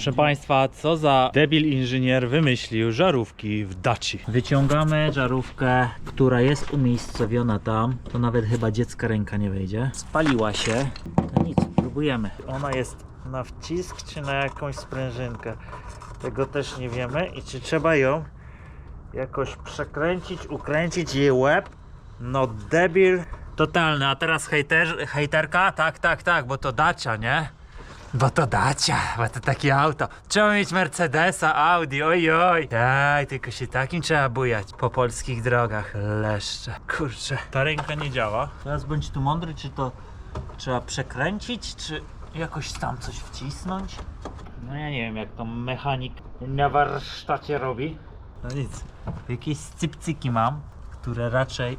Proszę Państwa, co za debil inżynier wymyślił żarówki w Daci. Wyciągamy żarówkę, która jest umiejscowiona tam. To nawet chyba dziecka ręka nie wejdzie. Spaliła się. No nic, próbujemy. Ona jest na wcisk czy na jakąś sprężynkę. Tego też nie wiemy i czy trzeba ją jakoś przekręcić, ukręcić jej łeb. No debil. Totalny, a teraz hejter, hejterka? Tak, tak, tak, bo to Dacia, nie? Bo to Dacia, bo to takie auto. Trzeba mieć Mercedesa, Audi, oj oj. Daj, tylko się takim trzeba bujać po polskich drogach. Leszcze. Kurczę. Ta ręka nie działa. Teraz bądź tu mądry, czy to trzeba przekręcić, czy jakoś tam coś wcisnąć? No ja nie wiem, jak to mechanik na warsztacie robi. No nic. Jakieś scypcyki mam, które raczej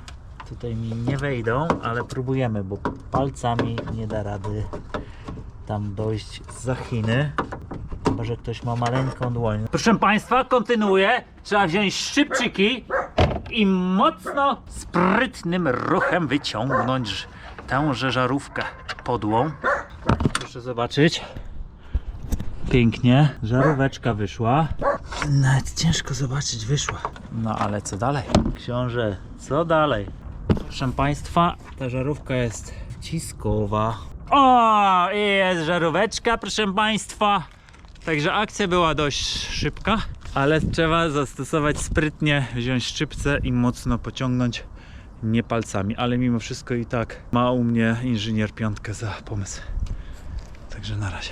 tutaj mi nie wejdą, ale próbujemy, bo palcami nie da rady tam dojść za Chiny. Chyba, że ktoś ma maleńką dłoń. Proszę Państwa, kontynuuję. Trzeba wziąć szczypczyki i mocno, sprytnym ruchem wyciągnąć tęże żarówkę podłą. Proszę zobaczyć. Pięknie. Żaróweczka wyszła. Nawet ciężko zobaczyć, wyszła. No ale co dalej? Książę, co dalej? Proszę Państwa, ta żarówka jest wciskowa. O, jest żaróweczka, proszę Państwa. Także akcja była dość szybka, ale trzeba zastosować sprytnie, wziąć szczypce i mocno pociągnąć, nie palcami, ale mimo wszystko i tak ma u mnie inżynier piątkę za pomysł. Także na razie.